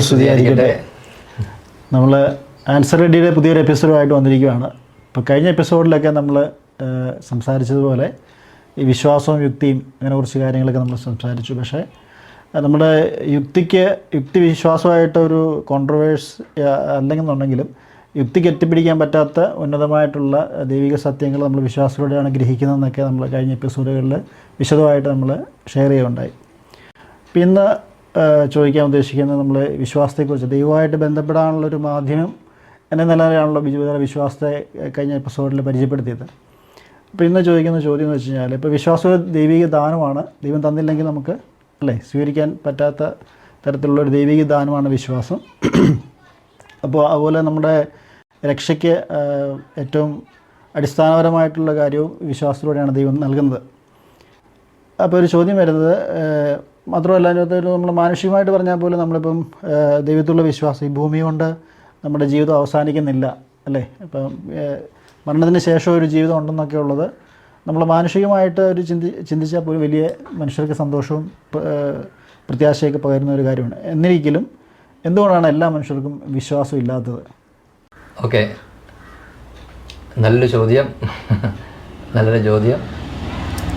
സ്തുതിയായിരിക്കട്ടെ. നമ്മൾ ആൻസർ റെഡിയുടെ പുതിയൊരു എപ്പിസോഡുമായിട്ട് വന്നിരിക്കുകയാണ്. ഇപ്പോൾ കഴിഞ്ഞ എപ്പിസോഡിലൊക്കെ നമ്മൾ സംസാരിച്ചതുപോലെ ഈ വിശ്വാസവും യുക്തിയും അങ്ങനെ കുറച്ച് കാര്യങ്ങളൊക്കെ നമ്മൾ സംസാരിച്ചു. പക്ഷേ നമ്മുടെ യുക്തിക്ക് യുക്തി വിശ്വാസമായിട്ട് ഒരു കോൺട്രവേഴ്സ് അല്ലെന്നുണ്ടെങ്കിലും യുക്തിക്ക് എത്തിപ്പിടിക്കാൻ പറ്റാത്ത ഉന്നതമായിട്ടുള്ള ദൈവിക സത്യങ്ങൾ നമ്മൾ വിശ്വാസത്തോടെയാണ് ഗ്രഹിക്കുന്നതെന്നൊക്കെ നമ്മൾ കഴിഞ്ഞ എപ്പിസോഡുകളിൽ വിശദമായിട്ട് നമ്മൾ ഷെയർ ചെയ്യുകയുണ്ടായി. ആ, ചോദിക്കാൻ ഉദ്ദേശിക്കുന്നത് നമ്മൾ വിശ്വാസത്തെക്കുറിച്ച് ദൈവമായിട്ട് ബന്ധപ്പെടാനുള്ള ഒരു മാധ്യമം എന്ന നിലയിലാണല്ലോ ബിജുവിതര വിശ്വാസത്തെ കഴിഞ്ഞ എപ്പിസോഡിൽ പരിചയപ്പെടുത്തിയത്. അപ്പോൾ ഇന്ന് ചോദിക്കുന്ന ചോദ്യം എന്ന് വെച്ച് കഴിഞ്ഞാൽ ഇപ്പോൾ വിശ്വാസം ദൈവിക ദാനമാണ് ദൈവം തന്നില്ലെങ്കിൽ നമുക്ക് അല്ലേ സ്വീകരിക്കാൻ പറ്റാത്ത തരത്തിലുള്ള ഒരു ദൈവിക ദാനമാണ് വിശ്വാസം. അപ്പോൾ അതുപോലെ നമ്മുടെ രക്ഷയ്ക്ക് ഏറ്റവും അടിസ്ഥാനപരമായിട്ടുള്ള കാര്യവും വിശ്വാസത്തിലൂടെയാണ് ദൈവം നൽകുന്നത്. അപ്പോൾ ഒരു ചോദ്യം വരുന്നത് മാത്രമല്ല അതിനകത്ത് നമ്മൾ മാനുഷികമായിട്ട് പറഞ്ഞാൽ പോലും നമ്മളിപ്പം ദൈവത്തിലുള്ള വിശ്വാസം ഈ ഭൂമി കൊണ്ട് നമ്മുടെ ജീവിതം അവസാനിക്കുന്നില്ല അല്ലേ? ഇപ്പം മരണത്തിന് ശേഷം ഒരു ജീവിതം ഉണ്ടെന്നൊക്കെ ഉള്ളത് നമ്മൾ മാനുഷികമായിട്ട് ഒരു ചിന്തി ചിന്തിച്ചാൽ പോലും വലിയ മനുഷ്യർക്ക് സന്തോഷവും പ്രത്യാശയൊക്കെ പകരുന്ന ഒരു കാര്യമാണ്. എന്നിരിക്കലും എന്തുകൊണ്ടാണ് എല്ലാ മനുഷ്യർക്കും വിശ്വാസം ഇല്ലാത്തത്? ഓക്കെ. നല്ലൊരു ചോദ്യം. നല്ലൊരു ചോദ്യം.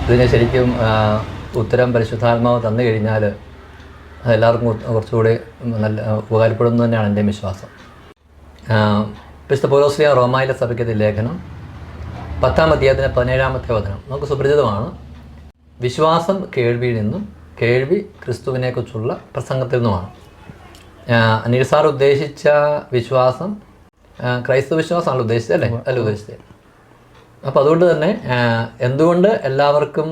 ഇതിനെ ശരിക്കും ഉത്തരം പരിശുദ്ധാത്മാവ് തന്നു കഴിഞ്ഞാൽ അതെല്ലാവർക്കും കുറച്ചുകൂടി നല്ല ഉപകാരപ്പെടുന്നു തന്നെയാണ് എന്റെ വിശ്വാസം. പിസ്ത വിശുദ്ധ പൗലോസ്ലിയ റോമായിലെ സഭയ്ക്കത്തെ ലേഖനം പത്താം അധ്യായത്തിന് പതിനേഴാമത്തെ വചനം നമുക്ക് സുപരിചിതമാണ്. വിശ്വാസം കേൾവിയിൽ നിന്നും കേൾവി ക്രിസ്തുവിനെക്കുറിച്ചുള്ള പ്രസംഗത്തിൽ നിന്നുമാണ്. അനിൽ സാർ ഉദ്ദേശിച്ച വിശ്വാസം ക്രൈസ്തവ വിശ്വാസമാണ് ഉദ്ദേശിച്ചത് അല്ലേ? അല്ല ഉദ്ദേശിച്ചത്. അപ്പോൾ അതുകൊണ്ട് തന്നെ എന്തുകൊണ്ട് എല്ലാവർക്കും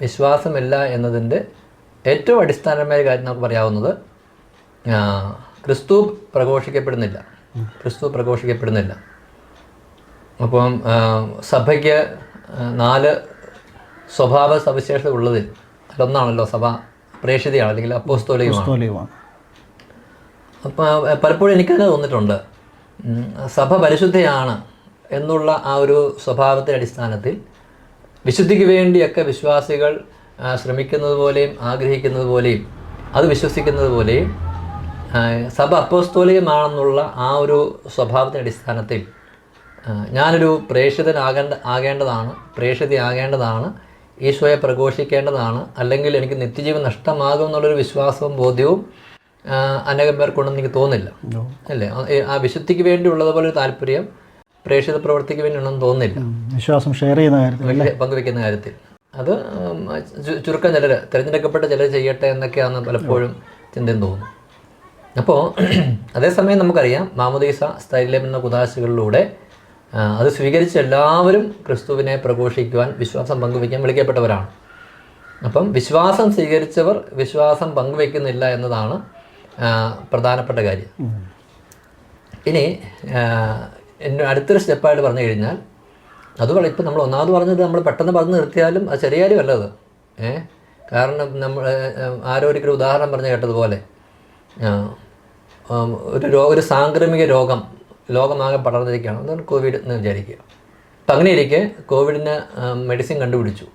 വിശ്വാസമില്ല എന്നതിന്റെ ഏറ്റവും അടിസ്ഥാനമായ കാര്യം നമുക്ക് പറയാവുന്നത് ക്രിസ്തു പ്രഘോഷിക്കപ്പെടുന്നില്ല. ക്രിസ്തു പ്രഘോഷിക്കപ്പെടുന്നില്ല. അപ്പം സഭയ്ക്ക് നാല് സ്വഭാവ സവിശേഷത ഉള്ളതിൽ അതിലൊന്നാണല്ലോ സഭ പ്രേക്ഷിതയാണ് അല്ലെങ്കിൽ അപ്പോസ്തോലികമാണ് അപ്പം പലപ്പോഴും എനിക്കത് തോന്നിയിട്ടുണ്ട്. സഭ പരിശുദ്ധയാണ് എന്നുള്ള ആ ഒരു സ്വഭാവത്തിന്റെ അടിസ്ഥാനത്തിൽ വിശുദ്ധിക്ക് വേണ്ടിയൊക്കെ വിശ്വാസികൾ ശ്രമിക്കുന്നത് പോലെയും ആഗ്രഹിക്കുന്നത് പോലെയും അത് വിശ്വസിക്കുന്നത് പോലെയും സഭ അപ്പോസ്തോലികമാണെന്നുള്ള ആ ഒരു സ്വഭാവത്തിന്റെ അടിസ്ഥാനത്തിൽ ഞാനൊരു പ്രേക്ഷിതനാകേണ്ട ആകേണ്ടതാണ് പ്രേക്ഷിതയാകേണ്ടതാണ് ഈശോയെ പ്രഘോഷിക്കേണ്ടതാണ് അല്ലെങ്കിൽ എനിക്ക് നിത്യജീവൻ നഷ്ടമാകും എന്നുള്ളൊരു വിശ്വാസവും ബോധ്യവും അനേകം പേർക്കുണ്ടെന്ന് എനിക്ക് തോന്നില്ല. അല്ലേ? ആ- ആ വിശുദ്ധിക്ക് വേണ്ടിയുള്ളതുപോലെ ഒരു താല്പര്യം പ്രേക്ഷിത പ്രവൃത്തിക്ക് വേണ്ടി ഉണ്ടെന്ന് തോന്നുന്നില്ല വിശ്വാസം ഷെയർ ചെയ്യുന്ന കാര്യത്തിൽ പങ്കുവെക്കുന്ന കാര്യത്തിൽ. അത് ചുരുക്കം ചിലർ തിരഞ്ഞെടുക്കപ്പെട്ട ചിലർ ചെയ്യട്ടെ എന്നൊക്കെയാണ് പലപ്പോഴും ചിന്തയും തോന്നുന്നു അപ്പോൾ അതേസമയം നമുക്കറിയാം മാമുദീസ സ്ഥൈര്യം എന്ന കുതാശകളിലൂടെ അത് സ്വീകരിച്ച എല്ലാവരും ക്രിസ്തുവിനെ പ്രഘോഷിക്കുവാൻ വിശ്വാസം പങ്കുവയ്ക്കാൻ വിളിക്കപ്പെട്ടവരാണ്. അപ്പം വിശ്വാസം സ്വീകരിച്ചവർ വിശ്വാസം പങ്കുവയ്ക്കുന്നില്ല എന്നതാണ് പ്രധാനപ്പെട്ട കാര്യം. ഇനി എന്റെ അടുത്തൊരു സ്റ്റെപ്പായിട്ട് പറഞ്ഞു കഴിഞ്ഞാൽ അത് വള- ഇപ്പം നമ്മൾ ഒന്നാമത് പറഞ്ഞത് നമ്മൾ പെട്ടെന്ന് പറഞ്ഞു നിർത്തിയാലും അത് ശരിയാലും കാര്യമല്ല അത്. ഏ? കാരണം നമ്മൾ ആരോ ഒരിക്കലും ഉദാഹരണം പറഞ്ഞ് കേട്ടതുപോലെ ഒരു രോഗ ഒരു സാംക്രമിക രോഗം ലോകമാകെ പടർന്നിരിക്കുകയാണ്. അതാണ് കോവിഡ് എന്ന് വിചാരിക്കുക. അപ്പം അങ്ങനെ ഇരിക്കെ കോവിഡിന് മെഡിസിൻ കണ്ടുപിടിച്ചു.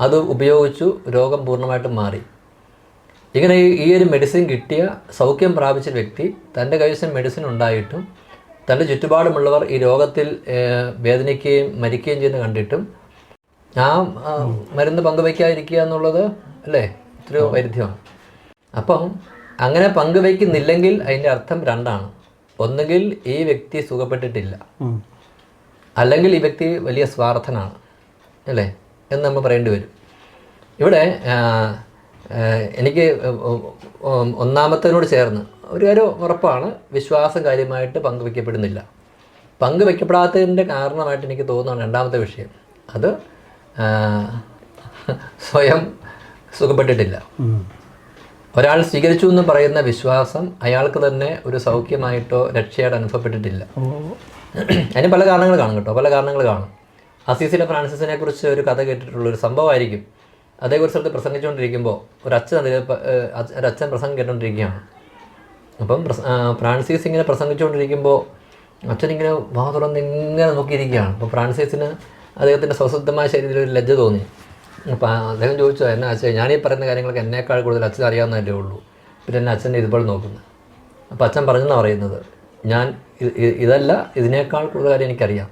അത് ഉപയോഗിച്ചു രോഗം പൂർണമായിട്ടും മാറി. ഇങ്ങനെ ഈ ഒരു മെഡിസിൻ കിട്ടിയ സൗഖ്യം പ്രാപിച്ച വ്യക്തി തന്റെ കൈവശം മെഡിസിൻ ഉണ്ടായിട്ടും തന്റെ ചുറ്റുപാടുമുള്ളവർ ഈ രോഗത്തിൽ വേദനിക്കുകയും മരിക്കുകയും ചെയ്യുന്ന കണ്ടിട്ടും ആ മരുന്ന് പങ്കുവയ്ക്കാതിരിക്കുക എന്നുള്ളത് അല്ലേ? ഇത്തിരി വൈരുദ്ധ്യമാണ്. അപ്പം അങ്ങനെ പങ്കുവയ്ക്കുന്നില്ലെങ്കിൽ അതിന്റെ അർത്ഥം രണ്ടാണ്. ഒന്നുകിൽ ഈ വ്യക്തി സുഖപ്പെട്ടിട്ടില്ല. അല്ലെങ്കിൽ ഈ വ്യക്തി വലിയ സ്വാർത്ഥനാണ്. അല്ലേ? എന്ന് നമ്മൾ പറയേണ്ടി വരും. ഇവിടെ എനിക്ക് ഒന്നാമത്തതിനോട് ചേർന്ന് ഒരു കാര്യം ഉറപ്പാണ് വിശ്വാസം കാര്യമായിട്ട് പങ്കുവയ്ക്കപ്പെടുന്നില്ല പങ്കുവയ്ക്കപ്പെടാത്തതിന്റെ കാരണമായിട്ട് എനിക്ക് തോന്നുന്നതാണ് രണ്ടാമത്തെ വിഷയം. അത് സ്വയം സുഖപ്പെട്ടിട്ടില്ല. ഒരാൾ സ്വീകരിച്ചു എന്ന് പറയുന്ന വിശ്വാസം അയാൾക്ക് തന്നെ ഒരു സൗഖ്യമായിട്ടോ രക്ഷയായിട്ട് അനുഭവപ്പെട്ടിട്ടില്ല. അതിന് പല കാരണങ്ങൾ കാണും കേട്ടോ പല കാരണങ്ങൾ കാണും. അസീസിലെ ഫ്രാൻസിസിനെ കുറിച്ച് ഒരു കഥ കേട്ടിട്ടുള്ള ഒരു സംഭവമായിരിക്കും. അതേക്കുറിച്ച് അടുത്ത് പ്രസംഗിച്ചുകൊണ്ടിരിക്കുമ്പോൾ ഒരു അച്ഛൻ ഒരു അച്ഛൻ പ്രസംഗം കേട്ടുകൊണ്ടിരിക്കുകയാണ് അപ്പം പ്രസ- ഫ്രാൻസീസ് ഇങ്ങനെ പ്രസംഗിച്ചുകൊണ്ടിരിക്കുമ്പോൾ അച്ഛനിങ്ങനെ വാ തുറന്ന് ഇങ്ങനെ നോക്കിയിരിക്കുകയാണ്. അപ്പോൾ ഫ്രാൻസീസിന് അദ്ദേഹത്തിന്റെ സ്വസിദ്ധമായ ശരീരത്തിൽ ഒരു ലജ്ജ തോന്നി. അപ്പോൾ അദ്ദേഹം ചോദിച്ചു എന്നാ അച്ഛൻ ഞാനീ പറയുന്ന കാര്യങ്ങളൊക്കെ എന്നേക്കാൾ കൂടുതൽ അച്ഛൻ അറിയാവുന്നതല്ലേ ഉള്ളൂ. പിന്നെ എന്നെ അച്ഛന്റെ ഇതുപോലെ നോക്കുന്നു. അപ്പോൾ അച്ഛൻ പറഞ്ഞെന്നാണ് പറയുന്നത് ഞാൻ ഇതല്ല ഇതിനേക്കാൾ കൂടുതൽ കാര്യം എനിക്കറിയാം.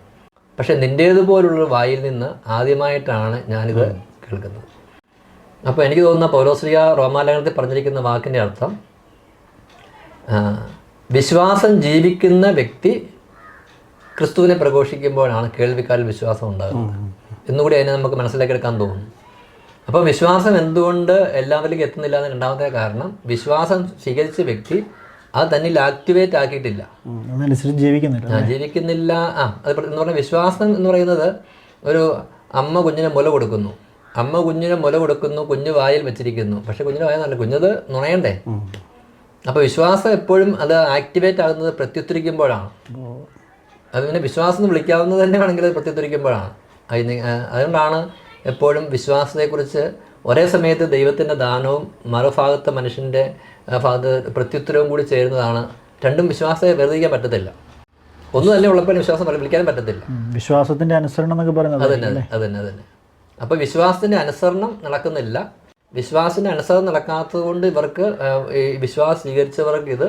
പക്ഷേ നിന്റേതുപോലുള്ള വായിൽ നിന്ന് ആദ്യമായിട്ടാണ് ഞാനിത് കേൾക്കുന്നത്. അപ്പോൾ എനിക്ക് തോന്നുന്ന പൗരോസ്ലിയ റോമാലേഖനത്തിൽ പറഞ്ഞിരിക്കുന്ന വാക്കിന്റെ അർത്ഥം വിശ്വാസം ജീവിക്കുന്ന വ്യക്തി ക്രിസ്തുവിനെ പ്രഘോഷിക്കുമ്പോഴാണ് കേൾവിക്കാരിൽ വിശ്വാസം ഉണ്ടാകുന്നത്. എന്നുകൂടി അതിനെ നമുക്ക് മനസ്സിലാക്കിയെടുക്കാൻ തോന്നുന്നു. അപ്പോൾ വിശ്വാസം എന്തുകൊണ്ട് എല്ലാവരിലേക്കും എത്തുന്നില്ല എന്ന രണ്ടാമത്തെ കാരണം വിശ്വാസം സ്വീകരിച്ച വ്യക്തി അത് തന്നിൽ ആക്ടിവേറ്റ് ആക്കിയിട്ടില്ല. ജീവിക്കുന്നില്ല ആ, ജീവിക്കുന്നില്ല. ആ അത് എന്ന് പറഞ്ഞാൽ വിശ്വാസം എന്ന് പറയുന്നത് ഒരു അമ്മ കുഞ്ഞിനെ മുല കൊടുക്കുന്നു. അമ്മ കുഞ്ഞിനെ മുല കൊടുക്കുന്നു കുഞ്ഞ് വായിൽ വെച്ചിരിക്കുന്നു. പക്ഷെ കുഞ്ഞിന് വായ നല്ല കുഞ്ഞത് നുണയണ്ടേ? അപ്പോൾ വിശ്വാസം എപ്പോഴും അത് ആക്ടിവേറ്റ് ആകുന്നത് പ്രത്യുത്തരിക്കുമ്പോഴാണ്. അത് പിന്നെ വിശ്വാസം എന്ന് വിളിക്കാവുന്നത് തന്നെ വേണമെങ്കിൽ അത് പ്രത്യുത്തരിക്കുമ്പോഴാണ്. അതിന് അതുകൊണ്ടാണ് എപ്പോഴും വിശ്വാസത്തെക്കുറിച്ച് ഒരേ സമയത്ത് ദൈവത്തിന്റെ ദാനവും മറുഭാഗത്തെ മനുഷ്യന്റെ ഭാഗത്ത് പ്രത്യുത്തരവും കൂടി ചേരുന്നതാണ്. രണ്ടും വിശ്വാസത്തെ വേർതിരിക്കാൻ പറ്റത്തില്ല. ഒന്നും തന്നെ ഉള്ളപ്പോൾ വിശ്വാസം വിളിക്കാനും പറ്റത്തില്ല. വിശ്വാസത്തിന്റെ വിശ്വാസത്തിന്റെ അനുസരണം എന്നൊക്കെ പറയുന്നത് അതന്നെ അതന്നെ അതന്നെ അതന്നെ. അപ്പോൾ വിശ്വാസത്തിന്റെ അനുസരണം നടക്കുന്നില്ല. വിശ്വാസത്തിന്റെ അനുസരണം നടക്കാത്തത് കൊണ്ട് ഇവർക്ക് ഈ വിശ്വാസം സ്വീകരിച്ചവർക്ക് ഇത്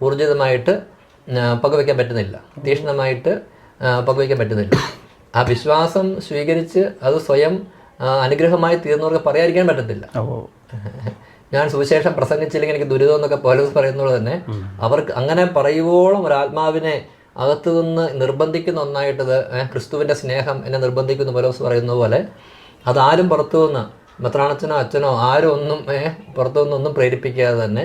ഊർജിതമായിട്ട് പങ്കുവയ്ക്കാൻ പറ്റുന്നില്ല. തീക്ഷ്ണമായിട്ട് പങ്കുവയ്ക്കാൻ പറ്റുന്നില്ല. ആ വിശ്വാസം സ്വീകരിച്ച് അത് സ്വയം അനുഗ്രഹമായി തീർന്നവർക്ക് പറയാതിരിക്കാൻ പറ്റത്തില്ല. ഞാൻ സുവിശേഷം പ്രസംഗിച്ചില്ലെങ്കിൽ എനിക്ക് ദുരിതം എന്നൊക്കെ പോലീസ് പറയുന്നത് തന്നെ അവർക്ക് അങ്ങനെ പറയുവോളം ഒരു ആത്മാവിനെ അകത്തു നിന്ന് നിർബന്ധിക്കുന്ന ഒന്നായിട്ടത് ക്രിസ്തുവിന്റെ സ്നേഹം എന്നെ നിർബന്ധിക്കുന്ന പോലീസ് പറയുന്ന പോലെ അതാരും പുറത്തു നിന്ന് മെത്രാണച്ചനോ അച്ഛനോ ആരും ഒന്നും പുറത്തുനിന്നൊന്നും പ്രേരിപ്പിക്കാതെ തന്നെ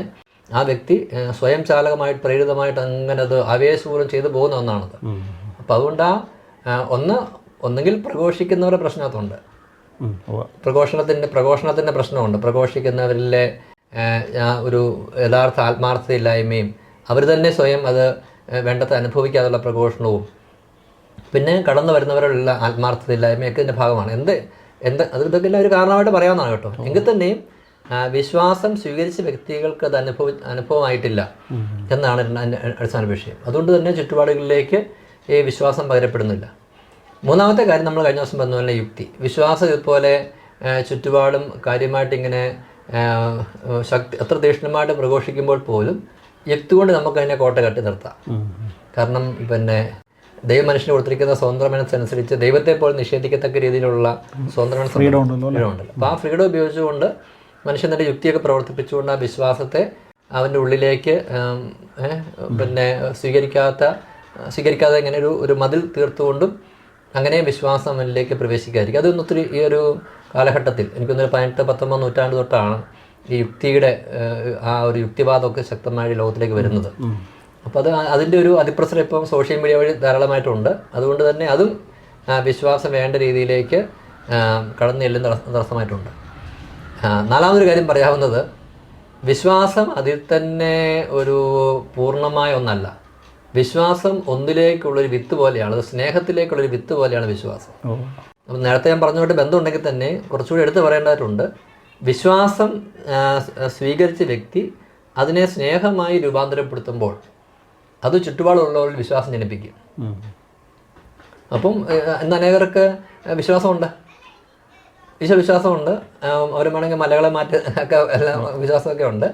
ആ വ്യക്തി സ്വയം ചാലകമായിട്ട് പ്രേരിതമായിട്ട് അങ്ങനെ അത് ആവേശപൂർവം ചെയ്തു പോകുന്ന ഒന്നാണത്. അപ്പം അതുകൊണ്ട് ആ ഒന്ന് ഒന്നുകിൽ പ്രഘോഷിക്കുന്നവരുടെ പ്രശ്നത്തുണ്ട്. പ്രഘോഷണത്തിന്റെ പ്രഘോഷണത്തിന്റെ പ്രശ്നമുണ്ട്. പ്രഘോഷിക്കുന്നവരിലെ ഒരു യഥാർത്ഥ ആത്മാർത്ഥതയില്ലായ്മയും അവർ തന്നെ സ്വയം അത് ഏഹ്, വേണ്ടത്ര അനുഭവിക്കാതുള്ള പ്രഘോഷണവും പിന്നെ കടന്നു വരുന്നവരുള്ള ആത്മാർത്ഥതയില്ലായ്മയൊക്കെ ഇതിന്റെ ഭാഗമാണ്. എന്ത് എന്ത് അത് ഇതൊക്കെ എല്ലാം ഒരു കാരണമായിട്ട് പറയാവുന്നതാണ് കേട്ടോ. എങ്കിൽ തന്നെയും വിശ്വാസം സ്വീകരിച്ച വ്യക്തികൾക്ക് അത് അനുഭവ അനുഭവമായിട്ടില്ല എന്നാണ് അടിസ്ഥാന വിഷയം അതുകൊണ്ട് തന്നെ ചുറ്റുപാടുകളിലേക്ക് ഈ വിശ്വാസം പകരപ്പെടുന്നില്ല. മൂന്നാമത്തെ കാര്യം നമ്മൾ കഴിഞ്ഞ ദിവസം പറഞ്ഞ പോലെ യുക്തി. വിശ്വാസം ഇതുപോലെ ചുറ്റുപാടും കാര്യമായിട്ട് ഇങ്ങനെ ശക്തി അത്ര തീക്ഷ്ണമായിട്ട് പ്രഘോഷിക്കുമ്പോൾ പോലും യുക്തി കൊണ്ട് നമുക്ക് അതിനെ കോട്ട കെട്ടി നിർത്താം. കാരണം പിന്നെ ദൈവം മനുഷ്യന് കൊടുത്തിരിക്കുന്ന സ്വതന്ത്ര മനസ്സനുസരിച്ച് ദൈവത്തെ പോലും നിഷേധിക്കത്തക്ക രീതിയിലുള്ള സ്വതന്ത്ര മനസ്സ് ഫ്രീഡം ഉണ്ടല്ലോ? അപ്പോൾ ആ ഫ്രീഡം ഉപയോഗിച്ചുകൊണ്ട് മനുഷ്യൻ തന്റെ യുക്തിയൊക്കെ പ്രവർത്തിപ്പിച്ചുകൊണ്ട് ആ വിശ്വാസത്തെ അവന്റെ ഉള്ളിലേക്ക് പിന്നെ സ്വീകരിക്കാത്ത സ്വീകരിക്കാതെ ഇങ്ങനെ ഒരു ഒരു മതിൽ തീർത്തുകൊണ്ടും അങ്ങനെ വിശ്വാസം അവനിലേക്ക് പ്രവേശിക്കാതിരിക്കും. അതൊന്നും ഒത്തിരി ഈ ഒരു കാലഘട്ടത്തിൽ എനിക്കൊന്നൊരു പതിനെട്ട് പത്തൊമ്പത് നൂറ്റാണ്ട് തൊട്ടാണ് ഈ യുക്തിയുടെ ആ ഒരു യുക്തിവാദമൊക്കെ ശക്തമായി ലോകത്തിലേക്ക് വരുന്നത്. അപ്പോൾ അത് അതിന്റെ ഒരു അതിപ്രസരം ഇപ്പം സോഷ്യൽ മീഡിയ വഴി ധാരാളമായിട്ടുണ്ട്. അതുകൊണ്ട് തന്നെ അതും വിശ്വാസം വേണ്ട രീതിയിലേക്ക് കടന്നു ചെല്ലും തടസ്സമായിട്ടുണ്ട്. നാലാമതൊരു കാര്യം പറയാവുന്നത് വിശ്വാസം അതിൽ തന്നെ ഒരു പൂർണമായ ഒന്നല്ല. വിശ്വാസം ഒന്നിലേക്കുള്ളൊരു വിത്ത് പോലെയാണ് അത് സ്നേഹത്തിലേക്കുള്ളൊരു വിത്ത് പോലെയാണ് വിശ്വാസം. അപ്പം നേരത്തെ ഞാൻ പറഞ്ഞുകൊണ്ട് ബന്ധമുണ്ടെങ്കിൽ തന്നെ കുറച്ചുകൂടി എടുത്തു പറയേണ്ടതായിട്ടുണ്ട്. വിശ്വാസം സ്വീകരിച്ച വ്യക്തി അതിനെ സ്നേഹമായി രൂപാന്തരപ്പെടുത്തുമ്പോൾ അത് ചുറ്റുപാടുള്ളവരിൽ വിശ്വാസം ജനിപ്പിക്കും. അപ്പം ഇന്ന് അനേകർക്ക് വിശ്വാസമുണ്ട്? ഈശോ വിശ്വാസമുണ്ട്. അവർ വേണമെങ്കിൽ മലകളെ മാറ്റി ഒക്കെ എല്ലാം വിശ്വാസമൊക്കെ ഉണ്ട്.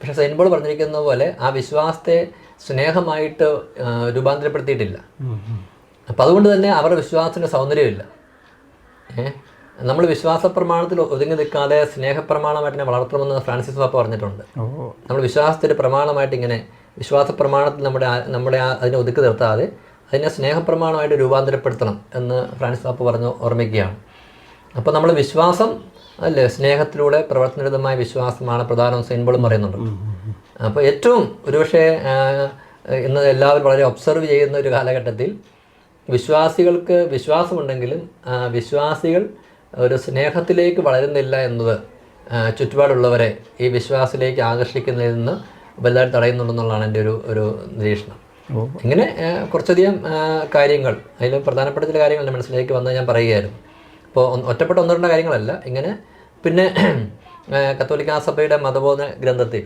പക്ഷെ സൈൻബോൾ പറഞ്ഞിരിക്കുന്ന പോലെ ആ വിശ്വാസത്തെ സ്നേഹമായിട്ട് രൂപാന്തരപ്പെടുത്തിയിട്ടില്ല. അപ്പം അതുകൊണ്ട് തന്നെ അവരുടെ വിശ്വാസത്തിന് സൗന്ദര്യമില്ല. ഏഹ് നമ്മൾ വിശ്വാസ പ്രമാണത്തിൽ ഒതുങ്ങി നിൽക്കാതെ സ്നേഹപ്രമാണമായിട്ട് വളർത്തണമെന്ന് ഫ്രാൻസിസ് പാപ്പ പറഞ്ഞിട്ടുണ്ട്. നമ്മൾ വിശ്വാസത്തിന്റെ പ്രമാണമായിട്ട് ഇങ്ങനെ വിശ്വാസ പ്രമാണത്തിൽ നമ്മുടെ നമ്മുടെ അതിനെ ഒതുക്കി നിർത്താതെ അതിനെ സ്നേഹപ്രമാണമായിട്ട് രൂപാന്തരപ്പെടുത്തണം എന്ന് ഫ്രാൻസ് പാപ്പ പറഞ്ഞു ഓർമ്മിക്കുകയാണ്. അപ്പോൾ നമ്മൾ വിശ്വാസം അല്ലേ സ്നേഹത്തിലൂടെ പ്രവർത്തനരഹിതമായ വിശ്വാസമാണ് പ്രധാനം സെയിൻബോളും പറയുന്നുണ്ട്. അപ്പോൾ ഏറ്റവും ഒരുപക്ഷെ ഇന്ന് എല്ലാവരും വളരെ ഒബ്സർവ് ചെയ്യുന്ന ഒരു കാലഘട്ടത്തിൽ വിശ്വാസികൾക്ക് വിശ്വാസമുണ്ടെങ്കിലും വിശ്വാസികൾ ഒരു സ്നേഹത്തിലേക്ക് വളരുന്നില്ല എന്നത് ചുറ്റുപാടുള്ളവരെ ഈ വിശ്വാസത്തിലേക്ക് ആകർഷിക്കുന്നതിൽ നിന്ന് വലുതായിട്ട് തടയുന്നുണ്ടെന്നുള്ളതാണ് എന്റെ ഒരു ഒരു നിരീക്ഷണം. ഇങ്ങനെ കുറച്ചധികം കാര്യങ്ങൾ അതിൽ പ്രധാനപ്പെട്ട ചില കാര്യങ്ങൾ എന്റെ മനസ്സിലേക്ക് വന്ന് ഞാൻ പറയുകയായിരുന്നു. അപ്പോൾ ഒറ്റപ്പെട്ട ഒന്ന് രണ്ട് കാര്യങ്ങളല്ല ഇങ്ങനെ പിന്നെ കത്തോലിക്ക സഭയുടെ മതബോധന ഗ്രന്ഥത്തിൽ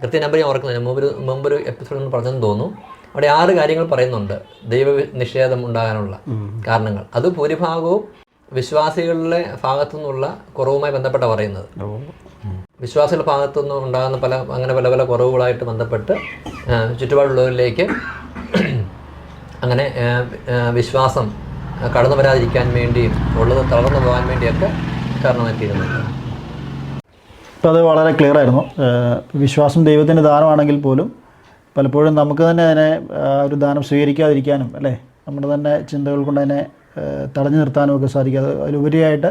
കൃത്യ നമ്പർ ഞാൻ ഓർക്കുന്നില്ല മുമ്പൊരു മുമ്പൊരു എപ്പിസോഡിൽ പറഞ്ഞെന്ന് തോന്നുന്നു. അവിടെ ആറ് കാര്യങ്ങൾ പറയുന്നുണ്ട് ദൈവ നിഷേധം ഉണ്ടാകാനുള്ള കാരണങ്ങൾ. അത് ഭൂരിഭാഗവും വിശ്വാസികളുടെ ഭാഗത്തു നിന്നുള്ള കുറവുമായി ബന്ധപ്പെട്ട പറയുന്നത്. വിശ്വാസികളുടെ ഭാഗത്തുനിന്ന് ഉണ്ടാകുന്ന പല അങ്ങനെ പല പല കുറവുകളായിട്ട് ബന്ധപ്പെട്ട് ചുറ്റുപാടുള്ളവരിലേക്ക് അങ്ങനെ വിശ്വാസം കടന്നു വരാതിരിക്കാൻ വേണ്ടിയും ഉള്ളത് തളർന്നു പോകാൻ വേണ്ടിയൊക്കെ കാരണമായി തീരുന്നുണ്ട് അപ്പോൾ അത് വളരെ ക്ലിയർ ആയിരുന്നു. വിശ്വാസം ദൈവത്തിന്റെ ദാനമാണെങ്കിൽ പോലും പലപ്പോഴും നമുക്ക് തന്നെ അതിനെ ഒരു ദാനം സ്വീകരിക്കാതിരിക്കാനും അല്ലേ? നമ്മുടെ തന്നെ ചിന്തകൾ കൊണ്ട് അതിനെ തടഞ്ഞു നിർത്താനും ഒക്കെ സാധിക്കും. അത് അതിലുപരിയായിട്ട്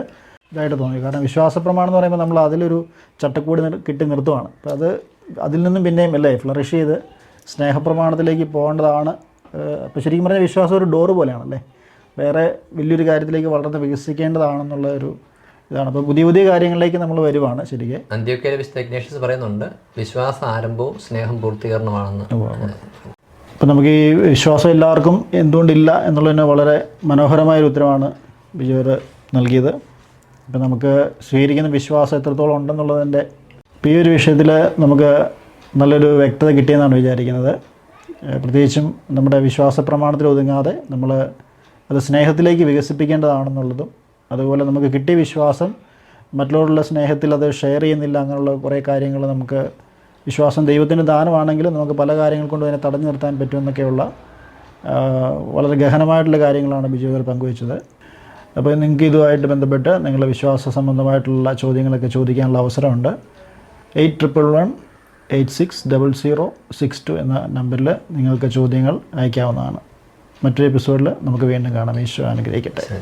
ഇതായിട്ട് തോന്നി. കാരണം വിശ്വാസപ്രമാണം എന്ന് പറയുമ്പോൾ നമ്മൾ അതിലൊരു ചട്ടക്കൂടി കിട്ടി നിർത്തുവാണ്. അപ്പോൾ അത് അതിൽ നിന്നും പിന്നെയും അല്ലേ ഫ്ലറിഷ് ചെയ്ത് സ്നേഹപ്രമാണത്തിലേക്ക് പോകേണ്ടതാണ്. അപ്പോൾ ശരിക്കും പറഞ്ഞാൽ വിശ്വാസം ഒരു ഡോറ് പോലെയാണല്ലേ വേറെ വലിയൊരു കാര്യത്തിലേക്ക് വളർന്ന് വികസിക്കേണ്ടതാണെന്നുള്ള ഒരു ഇതാണ്. അപ്പോൾ പുതിയ പുതിയ കാര്യങ്ങളിലേക്ക് നമ്മൾ വരുവാണ് ശരിക്കും. അന്ത്യോക്കയിലെ വിശുദ്ധ പറയുന്നുണ്ട് വിശ്വാസ ആരംഭവും സ്നേഹം പൂർത്തീകരണമാണെന്ന്. അപ്പോൾ നമുക്ക് ഈ വിശ്വാസം എല്ലാവർക്കും എന്തുകൊണ്ടില്ല എന്നുള്ളതിന് വളരെ മനോഹരമായൊരു ഉത്തരവാണ് ബിജുവർ നൽകിയത്. ഇപ്പം നമുക്ക് സ്വീകരിക്കുന്ന വിശ്വാസം എത്രത്തോളം ഉണ്ടെന്നുള്ളതിന്റെ ഈ ഒരു വിഷയത്തിൽ നമുക്ക് നല്ലൊരു വ്യക്തത കിട്ടിയെന്നാണ് വിചാരിക്കുന്നത്. പ്രത്യേകിച്ചും നമ്മുടെ വിശ്വാസ പ്രമാണത്തിൽ ഒതുങ്ങാതെ നമ്മൾ അത് സ്നേഹത്തിലേക്ക് വികസിപ്പിക്കേണ്ടതാണെന്നുള്ളതും അതുപോലെ നമുക്ക് കിട്ടിയ വിശ്വാസം മറ്റുള്ളവരുടെ സ്നേഹത്തിൽ അത് ഷെയർ ചെയ്യുന്നില്ല അങ്ങനെയുള്ള കുറേ കാര്യങ്ങൾ നമുക്ക് വിശ്വാസം ദൈവത്തിന്റെ ദാനമാണെങ്കിലും നമുക്ക് പല കാര്യങ്ങൾ കൊണ്ട് അതിനെ തടഞ്ഞു നിർത്താൻ പറ്റുമെന്നൊക്കെയുള്ള വളരെ ഗഹനമായിട്ടുള്ള കാര്യങ്ങളാണ് ബിജുകൾ പങ്കുവച്ചത്. അപ്പോൾ നിങ്ങൾക്ക് ഇതുമായിട്ട് ബന്ധപ്പെട്ട് നിങ്ങളുടെ വിശ്വാസ സംബന്ധമായിട്ടുള്ള ചോദ്യങ്ങളൊക്കെ ചോദിക്കാനുള്ള അവസരമുണ്ട്. Eight triple one eight six double zero six two എന്ന നമ്പറിൽ നിങ്ങൾക്ക് ചോദ്യങ്ങൾ അയക്കാവുന്നതാണ്. മറ്റൊരു എപ്പിസോഡിൽ നമുക്ക് വീണ്ടും കാണാം. ഈശോ അനുഗ്രഹിക്കട്ടെ.